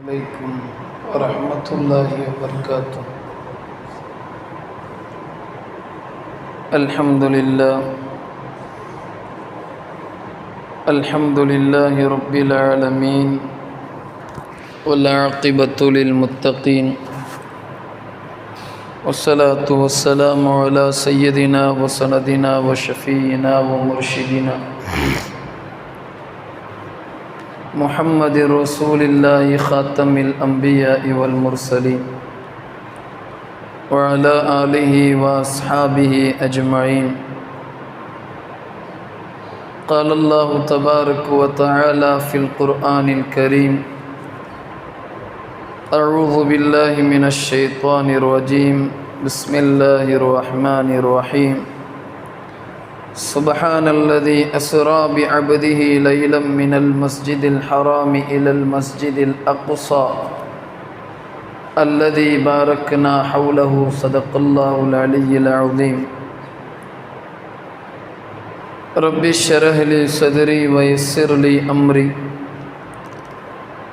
عليكم ورحمة الله وبركاته. الحمد لله. الحمد لله رب العالمين. والعاقبة للمتقين. والصلاة والسلام على سيدنا وسندنا وشفينا ومرشدنا. محمد رسول الله خاتم الأنبياء والمرسلين وعلى آله وأصحابه أجمعين. قال الله تبارك وتعالى في القرآن الكريم أعوذ بالله من الشيطان الرجيم. بسم الله الرحمن الرحيم. سبحان الذي أسرى بعبده ليلا من المسجد الحرام إلى المسجد الأقصى. الذي باركنا حوله صدق الله العلي العظيم. رب اشرح لي صدري ويسر لي أمري.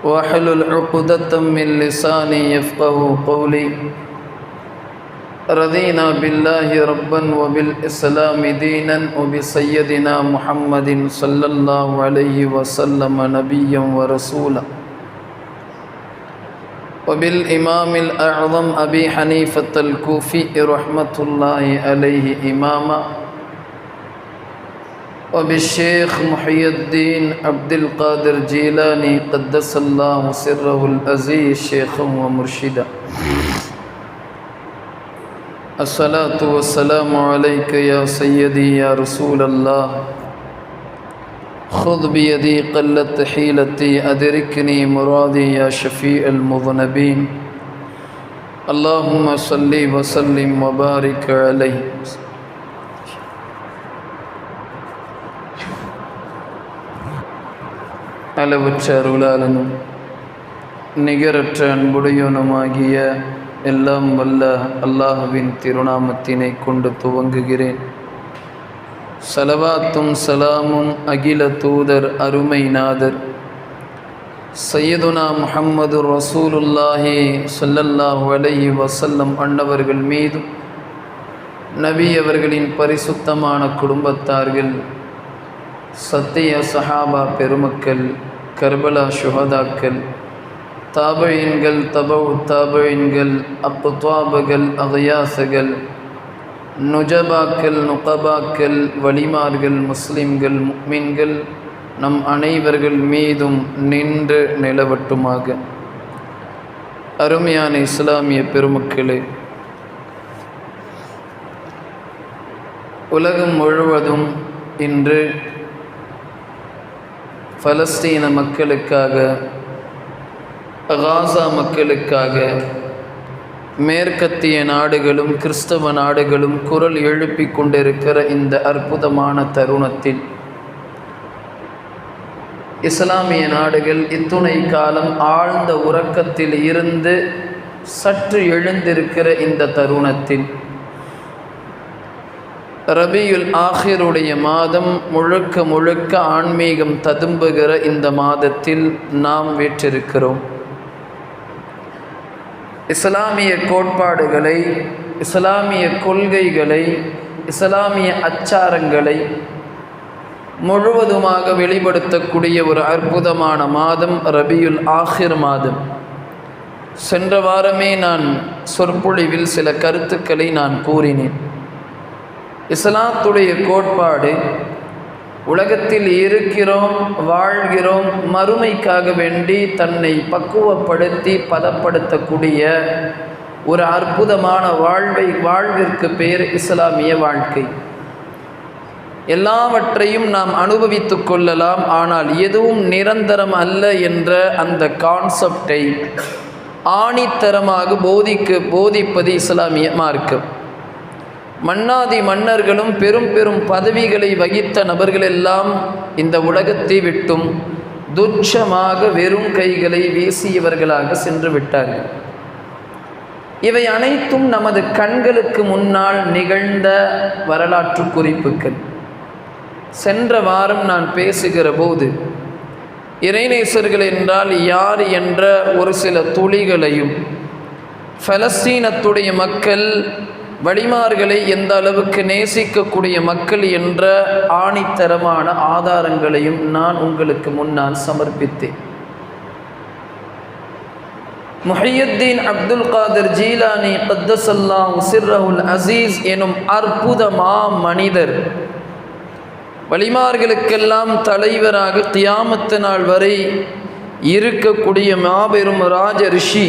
واحلل عقدة من لساني يفقه قولي. رضينا بالله ربا وبالإسلام دينا وبسيدنا محمد صلى الله عليه وسلم نبيا ورسولا. وبالإمام الأعظم أبي حنيفة الكوفي رحمة الله عليه إماما. وبالشيخ محي الدين عبد القادر جيلاني قدس الله سره العزيز شيخا ومرشدا. الصلاة والسلام عليك يا سيدي يا رسول الله خذ بيدي قلت حيلتي أدركني مرادي يا شفيع المذنبين اللهم صل وسلم وبارك عليه அளவற்ற அருளாளனும் நிகரற்ற அன்புடையவனுமாகிய எல்லாம் வல்ல அல்லாஹுவின் திருநாமத்தினை கொண்டு துவங்குகிறேன். சலவாத்தும் சலாமும் அகில தூதர் அருமை நாதர். சையதுனா முஹம்மது ரசூலுல்லாஹி சொல்லல்லாஹு அலைஹி வசல்லம் அன்னவர்கள் மீதும் நபி அவர்களின் பரிசுத்தமான குடும்பத்தார்கள் சத்திய சஹாபா பெருமக்கள் கர்பலா சுஹதாக்கள் தாபழின்கள் தபவு தாபழின்கள் அப்புத்வாபுகள் அகையாசுகள் நுஜபாக்கள் நுகபாக்கள் வலிமார்கள் முஸ்லிம்கள் முக்மின்கள் நம் அனைவர்கள் மீதும் நின்று நிலவட்டுமாக. அருமையான இஸ்லாமிய பெருமக்களே உலகம் முழுவதும் இன்று பலஸ்தீன மக்களுக்காக காசா மக்களுக்காக மேற்கத்திய நாடுகளும் கிறிஸ்தவ நாடுகளும் குரல் எழுப்பிக் கொண்டிருக்கிற இந்த அற்புதமான தருணத்தில் இஸ்லாமிய நாடுகள் இத்துணை காலம் ஆழ்ந்த உறக்கத்தில் இருந்து சற்று எழுந்திருக்கிற இந்த தருணத்தில் ரபியுல் ஆஹிருடைய மாதம் முழுக்க முழுக்க ஆன்மீகம் ததும்புகிற இந்த மாதத்தில் நாம் வீற்றிருக்கிறோம். இஸ்லாமிய கோட்பாடுகளை இஸ்லாமிய கொள்கைகளை இஸ்லாமிய அச்சாரங்களை முழுவதுமாக வெளிப்படுத்தக்கூடிய ஒரு அற்புதமான மாதம் ரபியுல் ஆஹிர் மாதம். சென்ற வாரமே நான் சொற்பொழிவில் சில கருத்துக்களை நான் கூறினேன். இஸ்லாத்துடைய கோட்பாடு உலகத்தில் இருக்கிறோம் வாழ்கிறோம் மறுமைக்காக வேண்டி தன்னை பக்குவப்படுத்தி பதப்படுத்தக்கூடிய ஒரு அற்புதமான வாழ்வை வாழ்விற்கு பேர் இஸ்லாமிய வாழ்க்கை. எல்லாவற்றையும் நாம் அனுபவித்து கொள்ளலாம் ஆனால் எதுவும் நிரந்தரம் அல்ல என்ற அந்த கான்செப்டை ஆணித்தரமாக போதிக்க போதிப்பது இஸ்லாமிய மார்க்கம். மன்னாதி மன்னர்களும் பெரும் பெரும் பதவிகளை வகித்த நபர்களெல்லாம் இந்த உலகத்தை விட்டும் துச்சமாக வெறும் கைகளை வீசியவர்களாக சென்று விட்டார்கள். இவை அனைத்தும் நமது கண்களுக்கு முன்னால் நிகழ்ந்த வரலாற்று குறிப்புகள். சென்ற வாரம் நான் பேசுகிற போது இறைநேசர்கள் என்றால் யார் என்ற ஒரு சில துளிகளையும் பலஸ்தீனத்துடைய மக்கள் வழிமார்களை எந்த அளவுக்கு நேசிக்கக்கூடிய மக்கள் என்ற ஆணித்தரமான ஆதாரங்களையும் நான் உங்களுக்கு முன்னால் சமர்ப்பித்தேன். முஹையுத்தீன் அப்துல் காதர் ஜீலானி கத்தசல்லா உசிர்ரஹுல் அசீஸ் எனும் அற்புதமா மனிதர். வழிமார்களுக்கெல்லாம் தலைவராக கியாமத்து நாள் வரை இருக்கக்கூடிய மாபெரும் ராஜ ரிஷி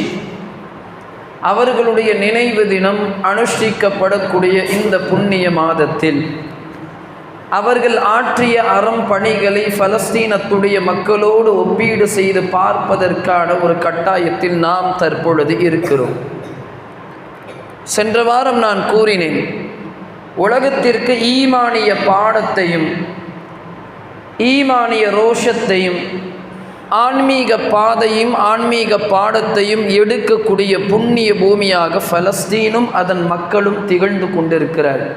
அவர்களுடைய நினைவு தினம் அனுஷ்டிக்கப்படக்கூடிய இந்த புண்ணிய மாதத்தில். அவர்கள் ஆற்றிய அறம் பணிகளை பலஸ்தீனத்துடைய மக்களோடு ஒப்பீடு செய்து பார்ப்பதற்கான ஒரு கட்டாயத்தில் நாம் தற்பொழுது இருக்கிறோம். சென்ற வாரம் நான் கூறினேன் உலகத்திற்கு ஈமானிய பாடத்தையும் ஈமானிய ரோஷத்தையும் ஆன்மீக பாதையும் ஆன்மீக பாடத்தையும் எடுக்கக்கூடிய புண்ணிய பூமியாக பலஸ்தீனும் அதன் மக்களும் திகழ்ந்து கொண்டிருக்கிறார்.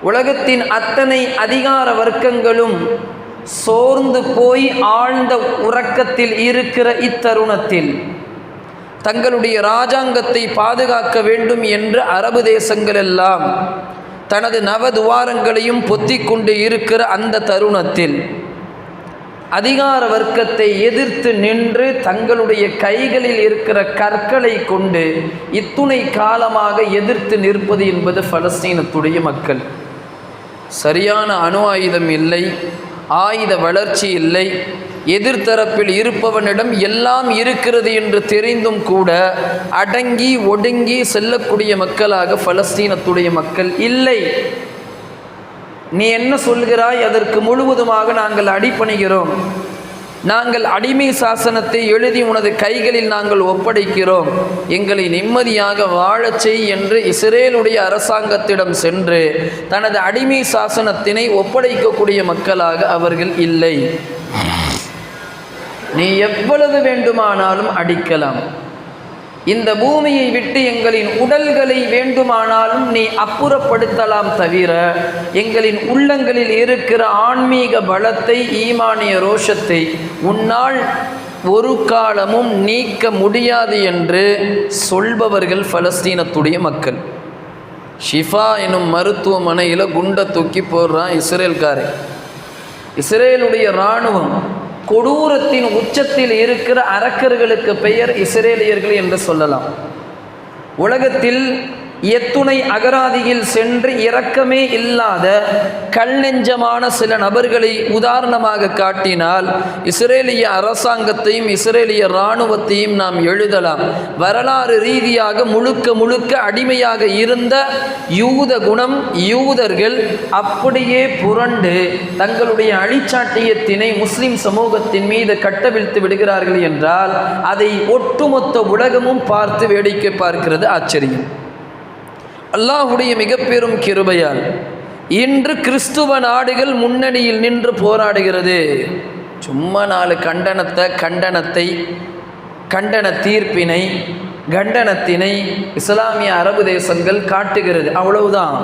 உலகத்தின் அத்தனை அதிகார வர்க்கங்களும் சோர்ந்து போய் ஆழ்ந்த உறக்கத்தில் இருக்கிற இத்தருணத்தில் தங்களுடைய இராஜாங்கத்தை பாதுகாக்க வேண்டும் என்று அரபு தேசங்கள் எல்லாம் தனது நவதுவாரங்களையும் பொத்திக் கொண்டு இருக்கிற அந்த தருணத்தில் அதிகார வர்க்கத்தை எதிர்த்து நின்று தங்களுடைய கைகளில் இருக்கிற கற்களை கொண்டு இத்துணை காலமாக எதிர்த்து நிற்பது என்பது பலஸ்தீனத்துடைய மக்கள். சரியான அணு ஆயுதம் இல்லை ஆயுத வளர்ச்சி இல்லை எதிர்த்தரப்பில் இருப்பவனிடம் எல்லாம் இருக்கிறது என்று தெரிந்தும் கூட அடங்கி ஒடுங்கி செல்லக்கூடிய மக்களாக பலஸ்தீனத்துடைய மக்கள் இல்லை. நீ என்ன சொல்கிறாய் அதற்கு முழுவதுமாக நாங்கள் அடிப்பணிகிறோம் நாங்கள் அடிமை சாசனத்தை எழுதி உனது கைகளில் நாங்கள் ஒப்படைக்கிறோம். எங்களை நிம்மதியாக வாழச் செய் என்று இஸ்ரேலுடைய அரசாங்கத்திடம் சென்று தனது அடிமை சாசனத்தினை ஒப்படைக்கக்கூடிய மக்களாக அவர்கள் இல்லை. நீ எவ்வளவு வேண்டுமானாலும் அடிக்கலாம். இந்த பூமியை விட்டு எங்களின் உடல்களை வேண்டுமானாலும் நீ அப்புறப்படுத்தலாம் தவிர எங்களின் உள்ளங்களில் இருக்கிற ஆன்மீக பலத்தை ஈமானிய ரோஷத்தை உன்னால் ஒரு காலமும் நீக்க முடியாது என்று சொல்பவர்கள் பலஸ்தீனத்துடைய மக்கள். ஷிஃபா எனும் மருத்துவமனையில் குண்டை தூக்கி போடுறான் இஸ்ரேல்காரன். இஸ்ரேலுடைய இராணுவம் கொடூரத்தின் உச்சத்தில் இருக்கிற அரக்கர்களுக்கு பெயர் இஸ்ரேலியர்கள் என்று சொல்லலாம். உலகத்தில் எத்துணை அகராதியில் சென்று இரக்கமே இல்லாத கல் நெஞ்சமான சில நபர்களை உதாரணமாக காட்டினால் இஸ்ரேலிய அரசாங்கத்தையும் இஸ்ரேலிய இராணுவத்தையும் நாம் எழுதலாம். வரலாறு ரீதியாக முழுக்க முழுக்க அடிமையாக இருந்த யூத குணம் யூதர்கள் அப்படியே புரண்டு தங்களுடைய அழிச்சாட்டியத்தினை முஸ்லிம் சமூகத்தின் மீது கட்டவிழ்த்து விடுகிறார்கள் என்றால் அதை ஒட்டுமொத்த உலகமும் பார்த்து வேடிக்கை பார்க்கிறது ஆச்சரியம். அல்லாஹுடைய மிக பெரும் கிருபையால் இன்று கிறிஸ்துவ நாடுகள் முன்னணியில் நின்று போராடுகிறது. சும்மா நாலு கண்டனத்தை கண்டனத்தை கண்டன தீர்ப்பினை கண்டனத்தினை இஸ்லாமிய அரபு தேசங்கள் காட்டுகிறது. அவ்வளவுதான்.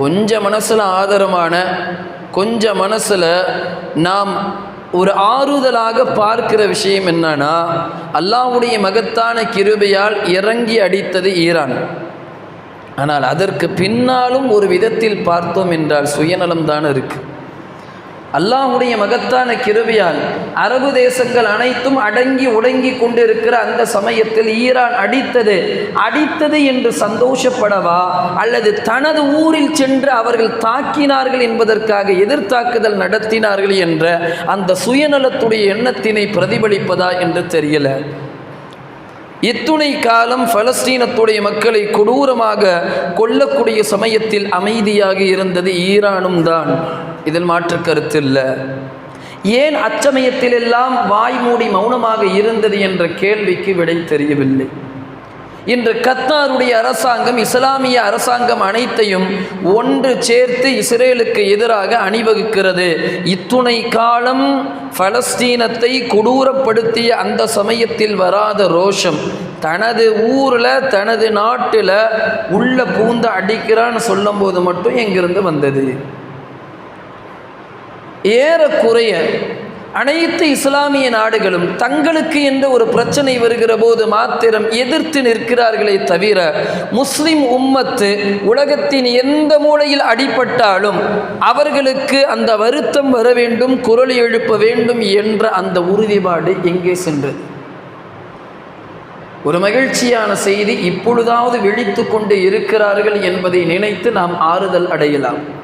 கொஞ்சம் மனசில் ஆதரமான கொஞ்சம் மனசில் நாம் ஒரு ஆறுதலாக பார்க்கிற விஷயம் என்னன்னா அல்லாவுடைய மகத்தான கிருபையால் இறங்கி அடித்தது ஈரான். ஆனால் அதற்கு பின்னாலும் ஒரு விதத்தில் பார்த்தோம் என்றால் சுயநலம் தான் இருக்குது அல்லாஹுடைய மகத்தான கிருவியால் அரபு தேசங்கள் அனைத்தும் அடங்கி உடங்கி கொண்டிருக்கிற அந்த சமயத்தில் ஈரான் அடித்தது. அடித்தது என்று சந்தோஷப்படவா? அல்லது தனது ஊரில் சென்று அவர்கள் தாக்கினார்கள் என்பதற்காக எதிர்த்தாக்குதல் நடத்தினார்கள் என்ற அந்த சுயநலத்துடைய எண்ணத்தினை பிரதிபலிப்பதா என்று தெரியல. இத்துணை காலம் பலஸ்தீனத்துடைய மக்களை கொடூரமாக கொல்லக்கூடிய சமயத்தில் அமைதியாக இருந்தது ஈரானும் தான். இதில் மாற்று கருத்தில்லை ஏன் அச்சமயத்திலெல்லாம் வாய் மூடி மௌனமாக இருந்தது என்ற கேள்விக்கு விடை தெரியவில்லை. இன்று கத்தாருடைய அரசாங்கம் இஸ்லாமிய அரசாங்கம் அனைத்தையும் ஒன்று சேர்த்து இஸ்ரேலுக்கு எதிராக அணிவகுக்கிறது. இத்துணை காலம் பலஸ்தீனத்தை கொடூரப்படுத்திய அந்த சமயத்தில் வராத ரோஷம். தனது ஊரில் தனது நாட்டில் உள்ள பூந்த அடிக்கிறான்னு சொல்லும்போது மட்டும் எங்கிருந்து வந்தது? ஏறக்குறைய அனைத்து இஸ்லாமிய நாடுகளும் தங்களுக்கு என்ற ஒரு பிரச்சனை வருகிற போது மாத்திரம் எதிர்த்து நிற்கிறார்களே தவிர முஸ்லிம் உம்மத்து உலகத்தின் எந்த மூலையில் அடிபட்டாலும் அவர்களுக்கு அந்த வருத்தம் வர வேண்டும் குரல் எழுப்ப வேண்டும் என்ற அந்த உறுதிப்பாடு எங்கே சென்றது? ஒரு மகிழ்ச்சியான செய்தி இப்பொழுதாவது விழித்து கொண்டு இருக்கிறார்கள் என்பதை நினைத்து நாம் ஆறுதல் அடையலாம்.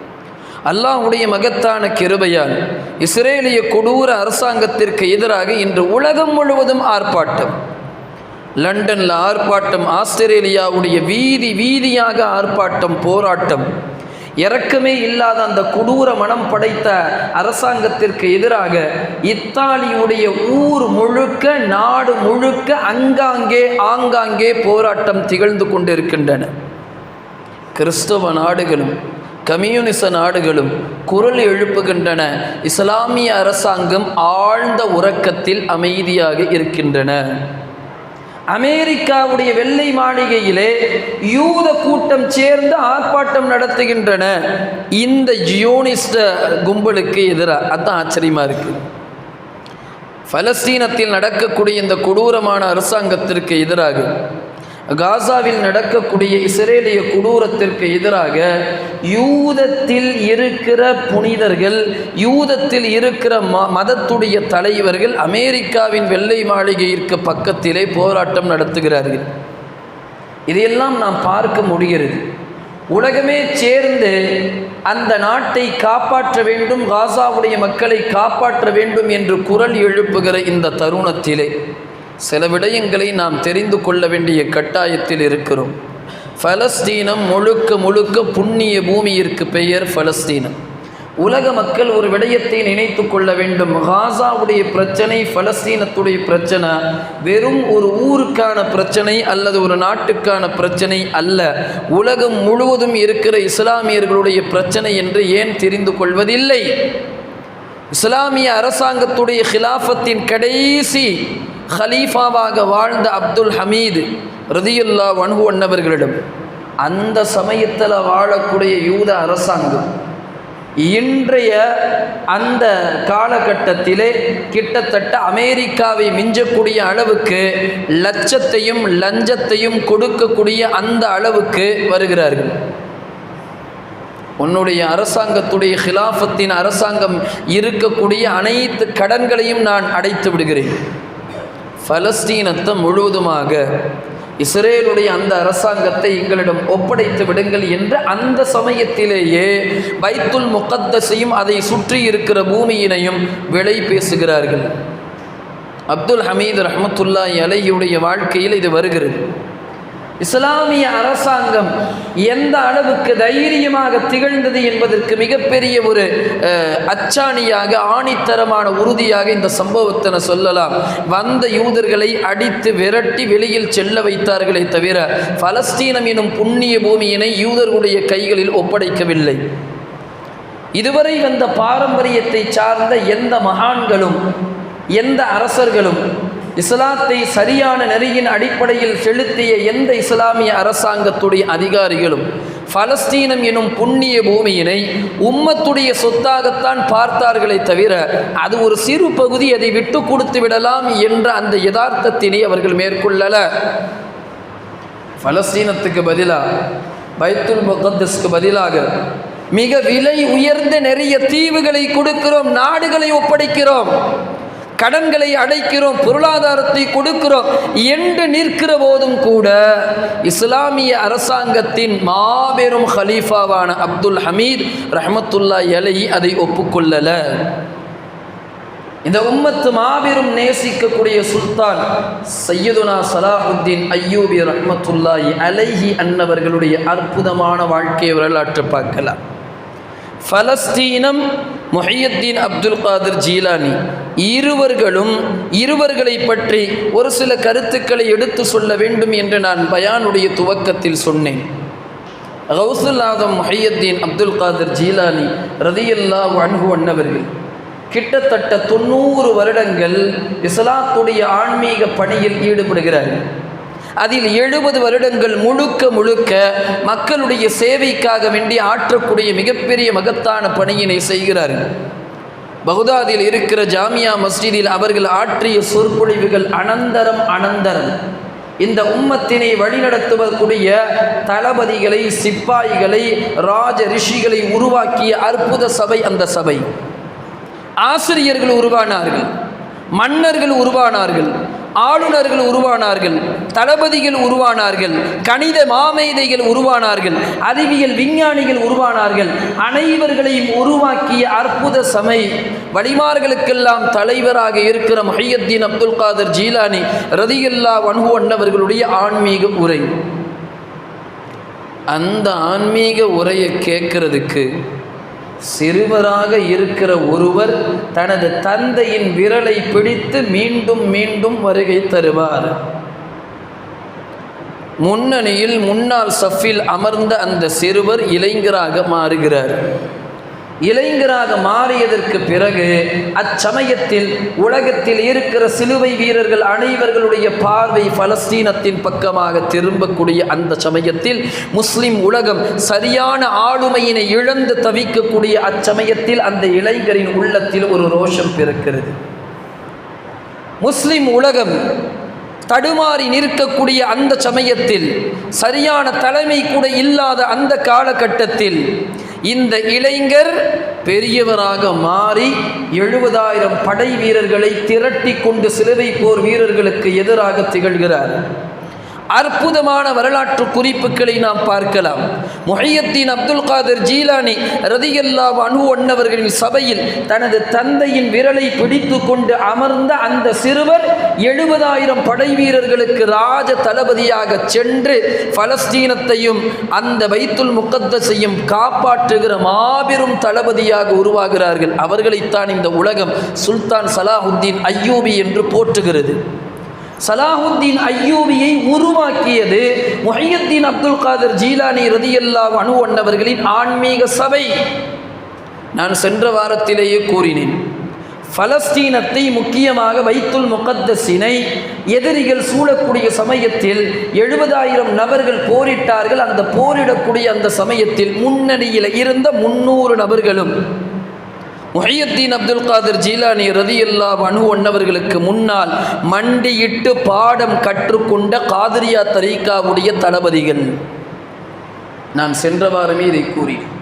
அல்லாஹுடைய மகத்தான கிருபையால் இஸ்ரேலிய கொடூர அரசாங்கத்திற்கு எதிராக இன்று உலகம் முழுவதும் ஆர்ப்பாட்டம். லண்டனில் ஆர்ப்பாட்டம் ஆஸ்திரேலியாவுடைய வீதி வீதியாக ஆர்ப்பாட்டம் போராட்டம். இறக்கமே இல்லாத அந்த கொடூர மனம் படைத்த அரசாங்கத்திற்கு எதிராக இத்தாலியுடைய ஊர் முழுக்க நாடு முழுக்க அங்காங்கே ஆங்காங்கே போராட்டம் திகழ்ந்து கொண்டிருக்கின்றன. கிறிஸ்தவ நாடுகளும் கம்யூனிச நாடுகளும் குரல் எழுப்புகின்றன. இஸ்லாமிய அரசாங்கம் ஆழ்ந்த உறக்கத்தில் அமைதியாக இருக்கின்றன. அமெரிக்காவுடைய வெள்ளை மாளிகையிலே யூத கூட்டம் சேர்ந்து ஆர்ப்பாட்டம் நடத்துகின்றன. இந்த ஜியோனிஸ்ட கும்பலுக்கு எதிராக அதுதான் ஆச்சரியமாக இருக்கு. பலஸ்தீனத்தில் நடக்கக்கூடிய இந்த கொடூரமான அரசாங்கத்திற்கு எதிராக காசாவில் நடக்கக்கூடிய இஸ்ரேலிய கொடூரத்திற்கு எதிராக யூதத்தில் இருக்கிற புனிதர்கள் யூதத்தில் இருக்கிற ம மதத்துடைய தலைவர்கள் அமெரிக்காவின் வெள்ளை மாளிகையிற்கு பக்கத்திலே போராட்டம் நடத்துகிறார்கள். இதையெல்லாம் நாம் பார்க்க முடிகிறது. உலகமே சேர்ந்து அந்த நாட்டை காப்பாற்ற வேண்டும் காசாவுடைய மக்களை காப்பாற்ற வேண்டும் என்று குரல் எழுப்புகிற இந்த தருணத்திலே சில விடயங்களை நாம் தெரிந்து கொள்ள வேண்டிய கட்டாயத்தில் இருக்கிறோம். ஃபலஸ்தீனம் முழுக்க முழுக்க புண்ணிய பூமியிற்கு பெயர் ஃபலஸ்தீனம் உலக மக்கள் ஒரு விடயத்தை நினைத்து கொள்ள வேண்டும். காசாவுடைய பிரச்சனை ஃபலஸ்தீனத்துடைய பிரச்சனை வெறும் ஒரு ஊருக்கான பிரச்சனை அல்லது ஒரு நாட்டுக்கான பிரச்சனை அல்ல. உலகம் முழுவதும் இருக்கிற இஸ்லாமியர்களுடைய பிரச்சனை என்று ஏன் தெரிந்து கொள்வதில்லை? இஸ்லாமிய அரசாங்கத்துடைய ஹிலாஃபத்தின் கடைசி ஹலீஃபாவாக வாழ்ந்த அப்துல் ஹமீது ரதியுல்லா வன்ஹு அன்னவர்களிடம் அந்த சமயத்தில் வாழக்கூடிய யூத அரசாங்கம் இன்றைய அந்த காலகட்டத்திலே கிட்டத்தட்ட அமெரிக்காவை மிஞ்சக்கூடிய அளவுக்கு லட்சத்தையும் லஞ்சத்தையும் கொடுக்கக்கூடிய அந்த அளவுக்கு வருகிறார்கள். உன்னுடைய அரசாங்கத்துடைய ஹிலாஃபத்தின் அரசாங்கம் இருக்கக்கூடிய அனைத்து கடன்களையும் நான் அடைத்து விடுகிறேன். பலஸ்தீனத்தை முழுவதுமாக இஸ்ரேலுடைய அந்த அரசாங்கத்தை எங்களிடம் ஒப்படைத்து விடுங்கள் என்று அந்த சமயத்திலேயே பைத்துல் முகத்தஸையும் அதை சுற்றி இருக்கிற பூமியினையும் விலை பேசுகிறார்கள். அப்துல் ஹமீது ரஹமத்துல்லா அலையுடைய வாழ்க்கையில் இது வருகிறது. இஸ்லாமிய அரசாங்கம் எந்த அளவுக்கு தைரியமாக திகழ்ந்தது என்பதற்கு மிகப்பெரிய ஒரு அச்சாணியாக ஆணித்தரமான உறுதியாக இந்த சம்பவத்தை நான் சொல்லலாம். வந்த யூதர்களை அடித்து விரட்டி வெளியில் செல்ல வைத்தார்களே தவிர பலஸ்தீனம் எனும் புண்ணிய பூமியினை யூதர்களுடைய கைகளில் ஒப்படைக்கவில்லை. இதுவரை வந்த பாரம்பரியத்தை சார்ந்த எந்த மகான்களும் எந்த அரசர்களும் இஸ்லாத்தை சரியான நெறியின் அடிப்படையில் செலுத்திய எந்த இஸ்லாமிய அரசாங்கத்துடைய அதிகாரிகளும் பலஸ்தீனம் எனும் புண்ணிய பூமியினை உம்மத்துடைய சொத்தாகத்தான் பார்த்தார்களே தவிர அது ஒரு சிறு பகுதி அதை விட்டு கொடுத்து விடலாம் என்ற அந்த யதார்த்தத்தினை அவர்கள் மேற்கொள்ளல. பலஸ்தீனத்துக்கு பதிலாக பைத்துல் முகத்தஸ்க்கு பதிலாக மிக விலை உயர்ந்த நிறைய தீவுகளை கொடுக்கிறோம் நாடுகளை ஒப்படைக்கிறோம். கடன்களை அடைக்கிறோம் பொருளாதாரத்தை கொடுக்கிறோம் என்று நிற்கிற போதும் கூட இஸ்லாமிய அரசாங்கத்தின் மாபெரும் ஹலீஃபாவான அப்துல் ஹமீத் ரஹமத்துல்லா எலை அதை ஒப்புக்கொள்ளல. இந்த உம்மத்து மாபெரும் நேசிக்கக்கூடிய சுல்தான் சையதுனா சலாஹுத்தீன் ஐயூபி ரஹமத்துல்லாஹி அலைஹி அன்னவர்களுடைய அற்புதமான வாழ்க்கை வரலாற்று பார்க்கலாம். ஃபலஸ்தீனம் மொஹியத்தீன் அப்துல் காதர் ஜீலானி. இருவர்களும் இருவர்களை பற்றி ஒரு சில கருத்துக்களை எடுத்து சொல்ல வேண்டும் என்று நான் பயானுடைய துவக்கத்தில் சொன்னேன். கௌசுல் ஆதம் மொஹியத்தீன் அப்துல் காதர் ஜீலானி ரதியல்லா அன்பு அண்ணவர்கள் கிட்டத்தட்ட தொண்ணூறு வருடங்கள் இஸ்லாத்துடைய ஆன்மீக பணியில் ஈடுபடுகிறார்கள். அதில் எழுபது வருடங்கள் முழுக்க முழுக்க மக்களுடைய சேவைக்காக வேண்டி ஆற்றக்கூடிய மிகப்பெரிய மகத்தான பணியினை செய்கிறார்கள். பகுதாதில் இருக்கிற ஜாமியா மஸ்ஜிதில் அவர்கள் ஆற்றிய சொற்பொழிவுகள் அனந்தரம் அனந்தரம். இந்த உம்மத்தினை வழிநடத்துவதற்குரிய தளபதிகளை சிப்பாய்களை ராஜ ரிஷிகளை உருவாக்கிய அற்புத சபை அந்த சபை. ஆசிரியர்கள் உருவானார்கள் மன்னர்கள் உருவானார்கள் ஆளுநர்கள் உருவானார்கள் தளபதிகள் உருவானார்கள் கணித மாமேதைகள் உருவானார்கள் அறிவியல் விஞ்ஞானிகள் உருவானார்கள் அனைவர்களையும் உருவாக்கிய அற்புத சமை வழிமார்களுக்கெல்லாம் தலைவராக இருக்கிற மஹியத்தீன் அப்துல் காதர் ஜீலானி ரதியல்லா வன்ஹு அண்ணவர்களுடைய ஆன்மீக உரை. அந்த ஆன்மீக உரையை கேட்கறதுக்கு சிறுவராக இருக்கிற ஒருவர் தனது தந்தையின் விரலை பிடித்து மீண்டும் மீண்டும் வருகை தருவார். முன்னணியில் முன்னாள் சஃபில் அமர்ந்த அந்த சிறுவர் இளைஞராக மாறுகிறார். இளைஞராக மாறியதற்கு பிறகு அச்சமயத்தில் உலகத்தில் இருக்கிற சிலுவை வீரர்கள் அனைவர்களுடைய பார்வை பலஸ்தீனத்தின் பக்கமாக திரும்பக்கூடிய அந்த சமயத்தில் முஸ்லிம் உலகம் சரியான ஆளுமையினை இழந்து தவிக்கக்கூடிய அச்சமயத்தில் அந்த இளைஞரின் உள்ளத்தில் ஒரு ரோஷம் பிறக்கிறது. முஸ்லிம் உலகம் தடுமாறி நிற்கக்கூடிய அந்த சமயத்தில் சரியான தலைமை கூட இல்லாத அந்த காலகட்டத்தில் இந்த இளைஞர் பெரியவராக மாறி எழுபதாயிரம் படை வீரர்களை திரட்டி கொண்டு சிலுவை போர் வீரர்களுக்கு எதிராக திகழ்கிறார். அற்புதமான வரலாற்று குறிப்புகளை நாம் பார்க்கலாம். முஹையத்தீன் அப்துல் காதர் ஜீலானி ரதியல்லா அனு அன்னவர்களின் சபையில் தனது தந்தையின் விரலை பிடித்து கொண்டு அமர்ந்த அந்த சிறுவர் எழுபதாயிரம் படை வீரர்களுக்கு ராஜ தளபதியாக சென்று பலஸ்தீனத்தையும் அந்த வைத்துல் முக்கத்தசையும் காப்பாற்றுகிற மாபெரும் தளபதியாக உருவாகிறார்கள். அவர்களைத்தான் இந்த உலகம் சுல்தான் சலாஹுத்தீன் ஐயூபி என்று போற்றுகிறது. சலாஹுத்தீன் ஐயூபியை உருவாக்கியது முஹையத்தீன் அப்துல் காதர் ஜீலானி ரதியல்லா அணு அண்ணவர்களின் ஆன்மீக சபை. நான் சென்ற வாரத்திலேயே கூறினேன் பலஸ்தீனத்தை முக்கியமாக வைத்துல் முகத்தஸினை எதிரிகள் சூழக்கூடிய சமயத்தில் எழுபதாயிரம் நபர்கள் போரிட்டார்கள். அந்த போரிடக்கூடிய அந்த சமயத்தில் முன்னணியில் இருந்த முன்னூறு நபர்களும் முஹியத்தீன் அப்துல் காதர் ஜீலானி ரதியுல்லா அனு ஒன்னவர்களுக்கு முன்னால் மண்டியிட்டு பாடம் கற்றுக்கொண்ட காதிரியா தரீக்காவுடைய தளபதிகள். நான் சென்ற வாரமே இதை கூறினேன்.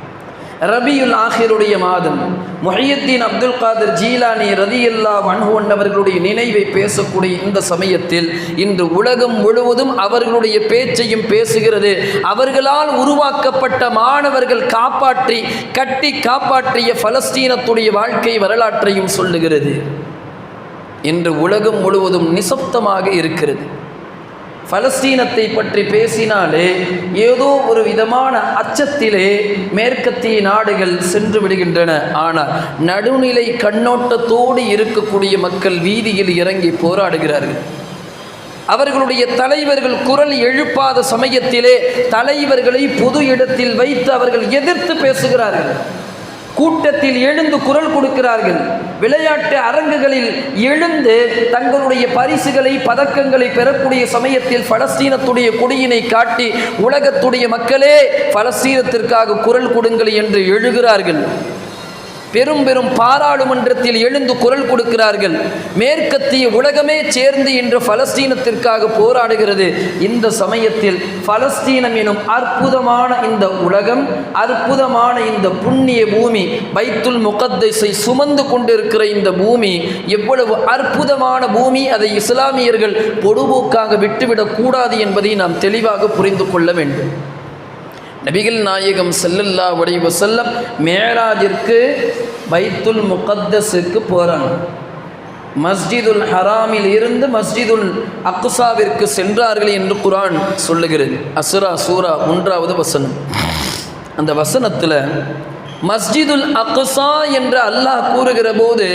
ரபியுல் ஆஹிருடைய மாதம். முஹியத்தீன் அப்துல் காதர் ஜீலானி ரதியுல்லா அன்ஹு நினைவை பேசக்கூடிய இந்த சமயத்தில் இன்று உலகம் முழுவதும் அவர்களுடைய பேச்சையும் பேசுகிறது. அவர்களால் உருவாக்கப்பட்ட மாணவர்கள் காப்பாற்றி கட்டி காப்பாற்றிய பலஸ்தீனத்துடைய வாழ்க்கை வரலாற்றையும் சொல்லுகிறது. இன்று உலகம் முழுவதும் நிசப்தமாக இருக்கிறது. பலஸ்தீனத்தை பற்றி பேசினாலே ஏதோ ஒரு விதமான அச்சத்திலே மேற்கத்திய நாடுகள் சென்று விடுகின்றன. ஆனால் நடுநிலை கண்ணோட்டத்தோடு இருக்கக்கூடிய மக்கள் வீதியில் இறங்கி போராடுகிறார்கள். அவர்களுடைய தலைவர்கள் குரல் எழுப்பாத சமயத்திலே தலைவர்களை பொது இடத்தில் வைத்து அவர்கள் எதிர்த்து பேசுகிறார்கள். கூட்டத்தில் எழுந்து குரல் கொடுக்கிறார்கள். விளையாட்டு அரங்குகளில் எழுந்து தங்களுடைய பரிசுகளை பதக்கங்களை பெறக்கூடிய சமயத்தில் பலஸ்தீனத்துடைய கொடியினை காட்டி உலகத்துடைய மக்களே பலஸ்தீனத்திற்காக குரல் கொடுங்கள் என்று எழுகிறார்கள். பெரும் பெரும் பாராளுமன்றத்தில் எழுந்து குரல் கொடுக்கிறார்கள். மேற்கத்திய உலகமே சேர்ந்து இன்று பலஸ்தீனத்திற்காக போராடுகிறது. இந்த சமயத்தில் பலஸ்தீனம் எனும் அற்புதமான இந்த உலகம் அற்புதமான இந்த புண்ணிய பூமி பைத்துல் முகத்தைசை சுமந்து கொண்டிருக்கிற இந்த பூமி எவ்வளவு அற்புதமான பூமி அதை இஸ்லாமியர்கள் பொடுபோக்காக விட்டுவிடக் கூடாது என்பதை நாம் தெளிவாக புரிந்து கொள்ள வேண்டும். நபிகள் நாயகம் செல்லல்லா உடைய செல்லம் மேராஜிற்கு பைத்துல் முகத்தஸுக்கு போகிறாங்க மஸ்ஜிதுல் ஹராமில் இருந்து மஸ்ஜிதுல் அக்சாவிற்கு சென்றார்கள் என்று குரான் சொல்லுகிறது. அசுரா சூரா மூன்றாவது வசனம். அந்த வசனத்தில் மஸ்ஜிதுல் அக்ஸா என்று அல்லாஹ் கூறுகிற போது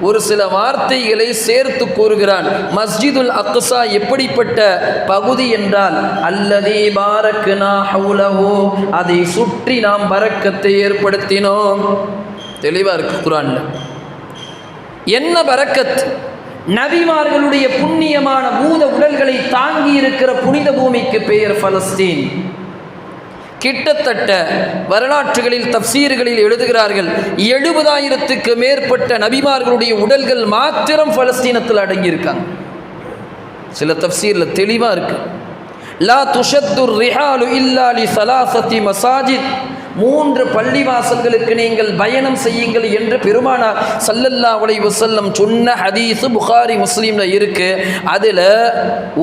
ஒரு சில வார்த்தைகளை சேர்த்து கூறுகிறான். மஸ்ஜிதுல் அக்ஸா எப்படிப்பட்ட பகுதி என்றால் அல்லதே பாரக்குனா ஹவுலஹோ அதை சுற்றி நாம் பறக்கத்தை ஏற்படுத்தினோம். தெளிவாக இருக்கு குரான்ல. என்ன பறக்கத்? நபிமார்களுடைய புண்ணியமான பூத உடல்களை தாங்கி இருக்கிற புனித பூமிக்கு பெயர் பலஸ்தீன் கிட்டத்தட்ட வரலாற்றுகளில் தப்சீர்களில் எழுதுகிறார்கள் எழுபதாயிரத்துக்கு மேற்பட்ட நபிமார்களுடைய உடல்கள் மாத்திரம் பலஸ்தீனத்தில் அடங்கியிருக்காங்க. சில தப்சீரில் தெளிவாக இருக்கு. லா துஷத்துர் ரிஹாலு இல்லாலி சலாசத்தி மசாஜித். மூன்று பள்ளிவாசல்களுக்கு நீங்கள் பயணம் செய்யுங்கள் என்று பெருமானார் சல்லல்லா உலை வசல்லம் சொன்ன ஹதீஸு புகாரி முஸ்லீமில் இருக்கு. அதில்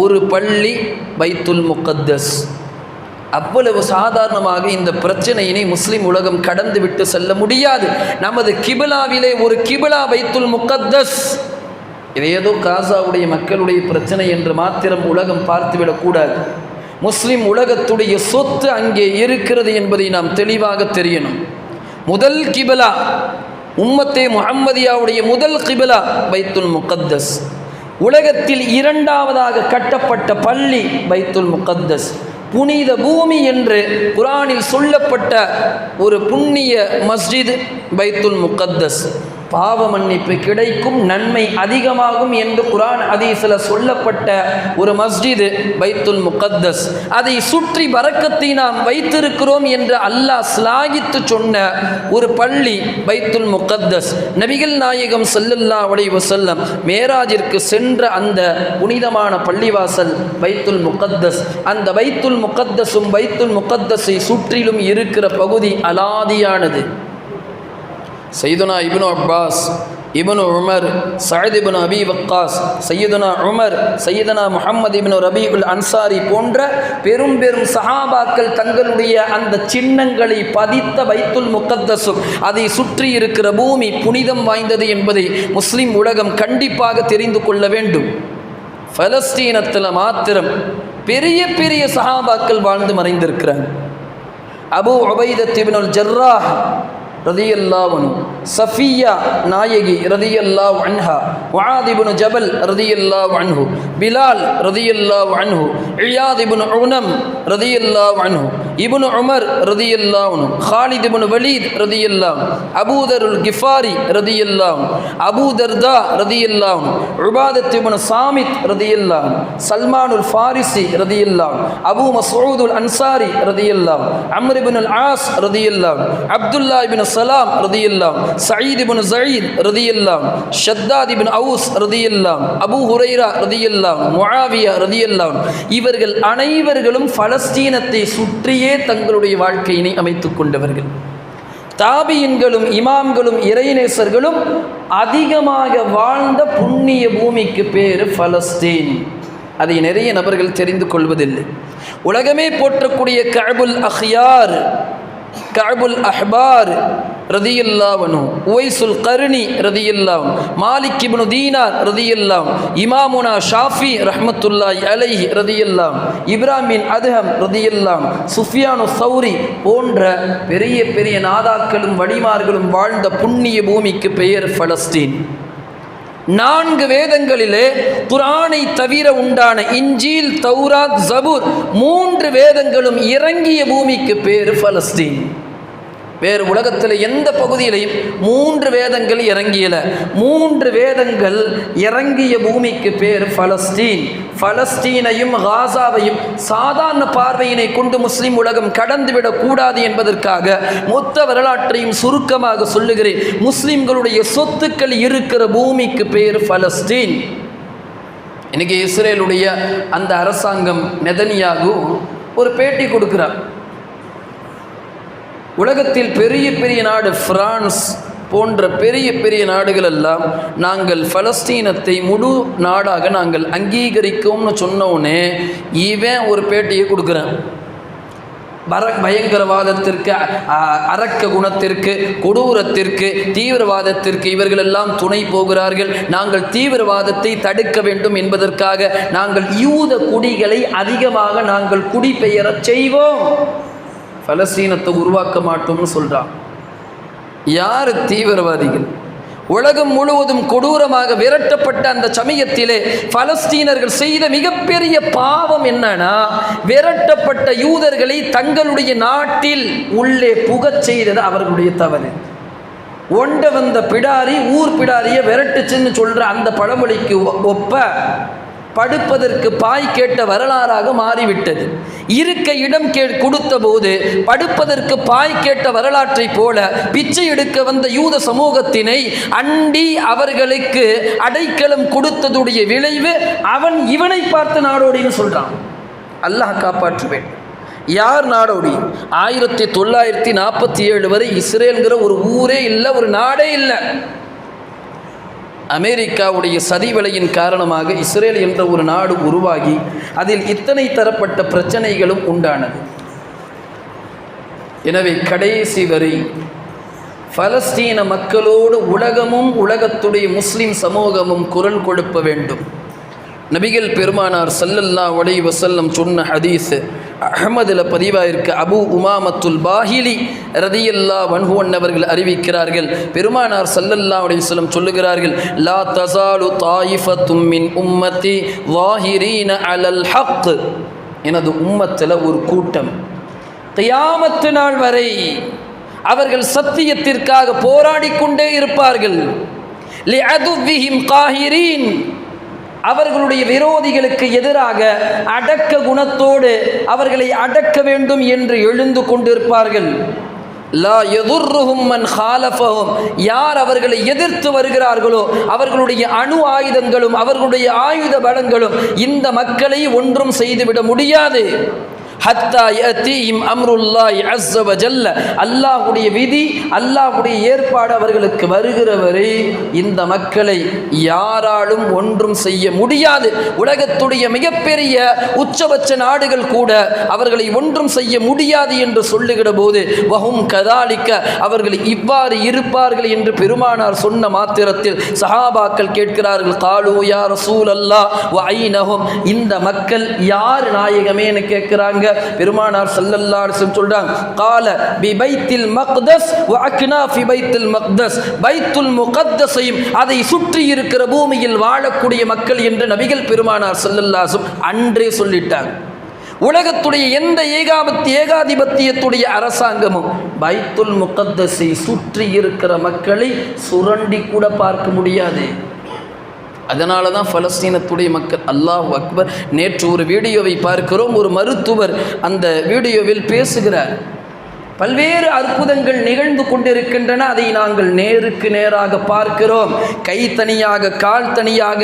ஒரு பள்ளி பைத்துல் முகத்தஸ் அவ்வளவு சாதாரணமாக இந்த பிரச்சனையினை முஸ்லிம் உலகம் கடந்து விட்டு செல்ல முடியாது. நமது கிபிலாவிலே ஒரு கிபிலா வைத்துல் முகத்தஸ் இது ஏதோ காசாவுடைய மக்களுடைய பிரச்சனை என்று மாத்திரம் உலகம் பார்த்துவிடக்கூடாது முஸ்லிம் உலகத்துடைய சொத்து அங்கே இருக்கிறது என்பதை நாம் தெளிவாக தெரியணும். முதல் கிபிலா உம்மத்தே முகம்மதியாவுடைய முதல் கிபிலா பைத்துல் முகத்தஸ் உலகத்தில் இரண்டாவதாக கட்டப்பட்ட பள்ளி பைத்துல் முகத்தஸ் புனித பூமி என்று குரானில் சொல்லப்பட்ட ஒரு புண்ணிய மஸ்ஜித் பைத்துல் முகத்தஸ் பாவ மன்னிப்பு கிடைக்கும் நன்மை அதிகமாகும் என்று குரான் அதீஸில் சொல்லப்பட்ட ஒரு மஸ்ஜிது பைத்துல் முகத்தஸ். அதை சுற்றி பறக்கத்தை நாம் வைத்திருக்கிறோம் என்று அல்லாஹ் ஸ்லாகித்து சொன்ன ஒரு பள்ளி பைத்துல் முகத்தஸ். நபிகள் நாயகம் செல்லல்லா உடைய செல்லம் மேராஜிற்கு சென்ற அந்த புனிதமான பள்ளிவாசல் பைத்துல் முகத்தஸ். அந்த பைத்துல் முகத்தஸும் பைத்துல் முகத்தஸை சுற்றிலும் இருக்கிற பகுதி அலாதியானது. சையதுனா Ibn Abbas Ibn Umar Saad ibn Abi Waqqas சையதுனா Umar சையதனா முஹம்மது ரபி உல் அன்சாரி போன்ற பெரும் பெரும் சஹாபாக்கள் தங்களுடைய அந்த சின்னங்களை பதித்த வைத்துல் முகத்தஸும் அதை சுற்றி இருக்கிற பூமி புனிதம் வாய்ந்தது என்பதை முஸ்லிம் உலகம் கண்டிப்பாக தெரிந்து கொள்ள வேண்டும். பலஸ்தீனத்தில் மாத்திரம் பெரிய பெரிய சஹாபாக்கள் வாழ்ந்து மறைந்திருக்கிறாங்க. அபு உபைதத் இப்னுல் ஜர்ராஹ் ரதியல்லாவனு சஃபியா நாயகி ரதியல்லாவ் அன்ஹா வஆதிபுனு ஜபல் ரதியல்லாவ் அன்ஹு பிலால் ரதியல்லாவ் அன்ஹு இயாத் இப்னு உனம் ரதியல்லாவ் அன்ஹு இப்னு உமர் ரதியல்லாவனு ஹாலித் இப்னு வலீத் ரதியல்லாவ் அபூதருல் கிஃபாரி ரதியல்லாவ் அபூ தர்தா ரதியல்லாவ் உபாதத் இப்னு சாமித் ரதியல்லாவ் சல்மானுல் ஃபாரிசி ரதியல்லாவ் அபூ மஸ்ஊதுல் அன்சாரி ரதியல்லாவ் அம்ர் இப்னுல் ஆஸ் ரதியல்லாவ் அப்துல்லா இப்னு சலாம் ரதியல்லாம் சயீத் இப்னு ஜயீத் ரதியல்லாம் ஷத்தாத் இப்னு அவுஸ் ரதியல்லாம் அபூ ஹுரைரா ரதியல்லாம் முஆவியா ரதியல்லாம் இவர்கள் அனைவர்களும் பலஸ்தீனத்தை சுற்றியே தங்களுடைய வாழ்க்கையினை அமைத்துக் கொண்டவர்கள். தாபியின்களும் இமாம்களும் இறைநேசர்களும் அதிகமாக வாழ்ந்த புண்ணிய பூமிக்கு பேர் பலஸ்தீன். அதை நிறைய நபர்கள் தெரிந்து கொள்வதில்லை. உலகமே போற்றக்கூடிய கஅபுல் அஹ்யார் கஅபுல் அஹ்பார் ரதியுல்லாவனும் உவைசுல் கருணி ரதியுல்லாம் மாலிக் இப்னு தீனார் ரதியுல்லாம் இமாமுனா ஷாஃபி ரஹமத்துல்லாய் அலைஹி ரதியுல்லாம் இப்ராமின் அதுஹம் ரதியுல்லாம் சுஃபியானு சௌரி போன்ற பெரிய பெரிய நாதாக்களும் வடிமார்களும் வாழ்ந்த புண்ணிய பூமிக்கு பெயர் பலஸ்தீன். நான்கு வேதங்களிலே குரானை தவிர உண்டான இஞ்சீல் தௌராத் ஜபூர் மூன்று வேதங்களும் இறங்கிய பூமிக்கு பேர் பலஸ்தீன். வேறு உலகத்தில் எந்த பகுதியிலையும் மூன்று வேதங்கள் இறங்கியல. மூன்று வேதங்கள் இறங்கிய பூமிக்கு பேர் பலஸ்தீன். பலஸ்தீனையும் காசாவையும் சாதாரண பார்வையினை கொண்டு முஸ்லீம் உலகம் கடந்துவிடக் கூடாது என்பதற்காக மொத்த வரலாற்றையும் சுருக்கமாக சொல்லுகிறேன். முஸ்லிம்களுடைய சொத்துக்கள் இருக்கிற பூமிக்கு பேர் பலஸ்தீன். இன்னைக்கு இஸ்ரேலுடைய அந்த அரசாங்கம் நெதனியாகு ஒரு பேட்டி கொடுக்குறார். உலகத்தில் பெரிய பெரிய நாடு பிரான்ஸ் போன்ற பெரிய பெரிய நாடுகள் எல்லாம் நாங்கள் பலஸ்தீனத்தை முழு நாடாக நாங்கள் அங்கீகரிக்கோம்னு சொன்னோடனே இவன் ஒரு பேட்டியை கொடுக்குறான். பர பயங்கரவாதத்திற்கு அ- அரக்க குணத்திற்கு கொடூரத்திற்கு தீவிரவாதத்திற்கு இவர்கள் எல்லாம் துணை போகிறார்கள். நாங்கள் தீவிரவாதத்தை தடுக்க வேண்டும் என்பதற்காக நாங்கள் யூத குடிகளை அதிகமாக நாங்கள் குடிபெயரச் செய்வோம். பலஸ்தீனத்தை உருவாக்க மாட்டோம்னு சொல்கிறான் யார் தீவிரவாதிகள்? உலகம் முழுவதும் கொடூரமாக விரட்டப்பட்ட அந்த சமயத்திலே பலஸ்தீனர்கள் செய்த மிகப்பெரிய பாவம் என்னன்னா விரட்டப்பட்ட யூதர்களை தங்களுடைய நாட்டில் உள்ளே புகச் செய்தது அவர்களுடைய தவறு. ஒண்ட வந்த பிடாரி ஊர் பிடாரியை விரட்டுச்சுன்னு சொல்கிற அந்த பழமொழிக்கு ஒ- ஒப்ப படுப்பதற்கு பாய் கேட்ட வரலாறாக மாறிவிட்டது. இருக்க இடம் கே கொடுத்த போது படுப்பதற்கு பாய் கேட்ட வரலாற்றை போல பிச்சை எடுக்க வந்த யூத சமூகத்தினை அண்டி அவர்களுக்கு அடைக்கலம் கொடுத்ததுடைய விளைவு அவன் இவனை பார்த்து நாடோடின்னு சொல்கிறான் அல்லாஹ் காப்பாற்றுவேன். யார் நாடோடி? ஆயிரத்தி தொள்ளாயிரத்தி நாற்பத்தி ஏழு வரை இஸ்ரேல்ங்கிற ஒரு ஊரே இல்லை ஒரு நாடே இல்லை. அமெரிக்காவுடைய சதிவலையின் காரணமாக இஸ்ரேல் என்ற ஒரு நாடு உருவாகி அதில் இத்தனை தரப்பட்ட பிரச்சனைகளும் உண்டானது. எனவே கடைசி வரை. பலஸ்தீன மக்களோடு உலகமும் உலகத்துடைய முஸ்லிம் சமூகமும் குரல் கொடுப்ப வேண்டும். நபிகள் பெருமானார் சல்லல்லா ஒலை வசல்லம் சொன்ன ஹதீஸ் அஹமதில் பதிவாயிருக்கு. அபு உமாமத்துல் பாஹிலி ரதியல்லா வன்ஹுவன் அவர்கள் அறிவிக்கிறார்கள். பெருமானார் சல்லல்லா உடைய சொல்லம் சொல்லுகிறார்கள் லா தசாலு தாயிஃபத்தும் மின் உம்மத்தி வாஹிரீன அலல் ஹக். எனது உம்மத்தில் ஒரு கூட்டம். கியாமத்து நாள் வரை அவர்கள் சத்தியத்திற்காக போராடி கொண்டே இருப்பார்கள். லிஅதுவிஹிம் காஹிரீன். அவர்களுடைய விரோதிகளுக்கு எதிராக அடக்க குணத்தோடு அவர்களை அடக்க வேண்டும் என்று எழுந்து கொண்டிருப்பார்கள். லா எதுர்ருகும் மன் ஹாலஃபஹும். யார் அவர்களை எதிர்த்து வருகிறார்களோ அவர்களுடைய அணு ஆயுதங்களும் அவர்களுடைய ஆயுத பலங்களும் இந்த மக்களை ஒன்றும் செய்துவிட முடியாது. ஹத்தா யத்தீஹிம் அம்ருல்லாஹி அஸ்ஸ வஜல்ல. அல்லாஹ்வுடைய விதி அல்லாஹுடைய ஏற்பாடு அவர்களுக்கு வருகிற வரை இந்த மக்களை யாராலும் ஒன்றும் செய்ய முடியாது. உலகத்துடைய மிகப்பெரிய உச்சபட்ச நாடுகள் கூட அவர்களை ஒன்றும் செய்ய முடியாது என்று சொல்லுகிற போது வஹும் கதாலிக்க அவர்கள் இவ்வாறு இருப்பார்கள் என்று பெருமானார் சொன்ன மாத்திரத்தில் சஹாபாக்கள் கேட்கிறார்கள் காலு யா ரசூல் அல்லா இந்த மக்கள் யார் நாயகமேன்னு கேட்கிறாங்க? பெருமானார் சல்லல்லா சொல்றாங்க கால பி பைத்தில் மக்தஸ் அக்னா ஃபி பைத்தில் மக்தஸ். பைத்துல் முகத்தஸையும் அதை சுற்றி இருக்கிற பூமியில் வாழக்கூடிய மக்கள் என்று நபிகள் பெருமானார் சல்லல்லாசும் அன்றே சொல்லிட்டாங்க. உலகத்துடைய எந்த ஏகாபத்தி ஏகாதிபத்தியத்துடைய அரசாங்கமும் பைத்துல் முகத்தஸை சுற்றி இருக்கிற மக்களை சுரண்டி கூட பார்க்க முடியாது. அதனால தான் பலஸ்தீனத்துடைய மக்கள் அல்லாஹ் அக்பர் நேற்று ஒரு வீடியோவை பார்க்கிறோம். ஒரு மருத்துவர் அந்த வீடியோவில் பேசுகிறார். பல்வேறு அற்புதங்கள் நிகழ்ந்து கொண்டிருக்கின்றன. அதை நாங்கள் நேருக்கு நேராக பார்க்கிறோம். கை தனியாக கால் தனியாக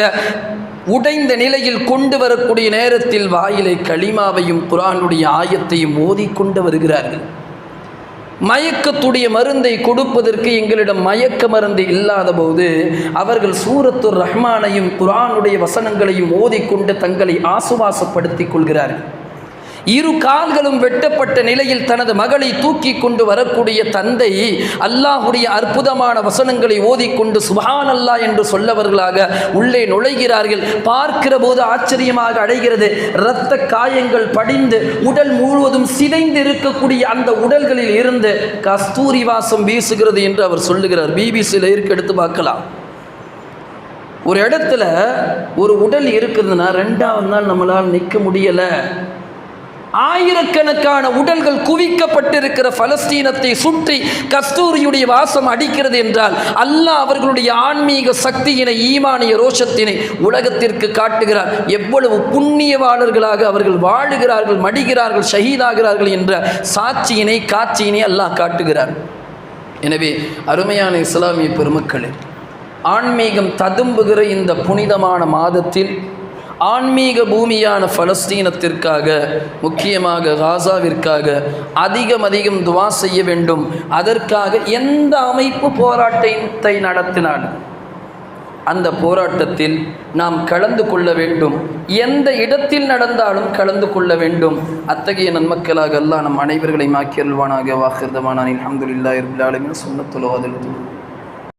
உடைந்த நிலையில் கொண்டு வரக்கூடிய நேரத்தில் வாயிலை களிமாவையும் குரானுடைய ஆயத்தையும் ஓதிக்கொண்டு வருகிறார்கள். மயக்கத்துடைய மருந்தை கொடுப்பதற்கு எங்களிடம் மயக்க மருந்து இல்லாத போது அவர்கள் சூரத்துர் ரஹ்மானையும் குரானுடைய வசனங்களையும் ஓதிக்கொண்டு தங்களை ஆசுவாசப்படுத்திக் கொள்கிறார்கள். இரு கால்களும் வெட்டப்பட்ட நிலையில் தனது மகளை தூக்கி கொண்டு வரக்கூடிய தந்தை அல்லாஹுடைய அற்புதமான வசனங்களை ஓதிக்கொண்டு சுபான் அல்லாஹ் என்று சொல்லவர்களாக உள்ளே நுழைகிறார்கள். பார்க்கிற போது ஆச்சரியமாக அடைகிறது. இரத்த காயங்கள் படிந்து உடல் முழுவதும் சிதைந்து இருக்கக்கூடிய அந்த உடல்களில் இருந்து கஸ்தூரி வாசம் வீசுகிறது என்று அவர் சொல்லுகிறார். பிபிசியில் இருக்க எடுத்து பார்க்கலாம். ஒரு இடத்துல ஒரு உடல் இருக்குதுன்னா ரெண்டாவது நாள் நம்மளால் நிற்க முடியலை. ஆயிரக்கணக்கான உடல்கள் குவிக்கப்பட்டிருக்கிற பலஸ்தீனத்தை சுற்றி கஸ்தூரியுடைய வாசம் அடிக்கிறது என்றால் அல்லாஹ் அவர்களுடைய ஆன்மீக சக்தியினை ஈமானிய ரோஷத்தினை உலகத்திற்கு காட்டுகிறார். எவ்வளவு புண்ணியவாளர்களாக அவர்கள் வாழுகிறார்கள் மடிகிறார்கள் ஷஹீதாகிறார்கள் என்ற சாட்சியினை காட்சியினை அல்லாஹ் காட்டுகிறார். எனவே அருமையான இஸ்லாமிய பெருமக்களே ஆன்மீகம் ததும்புகிற இந்த புனிதமான மாதத்தில் ஆன்மீக பூமியான பலஸ்தீனத்திற்காக முக்கியமாக காசாவிற்காக அதிகம் அதிகம் துவா செய்ய வேண்டும். அதற்காக எந்த அமைப்பு போராட்டத்தை நடத்தினாலும் அந்த போராட்டத்தில் நாம் கலந்து கொள்ள வேண்டும். எந்த இடத்தில் நடந்தாலும் கலந்து கொள்ள வேண்டும். அத்தகைய நன்மக்களாக எல்லாம் நம் அனைவர்களை மாக்கியல்வானாக வாக்கிருதமானான் அலமதுல்லா இருபில் ஆலமின். சுண்ணத்துலவாதில்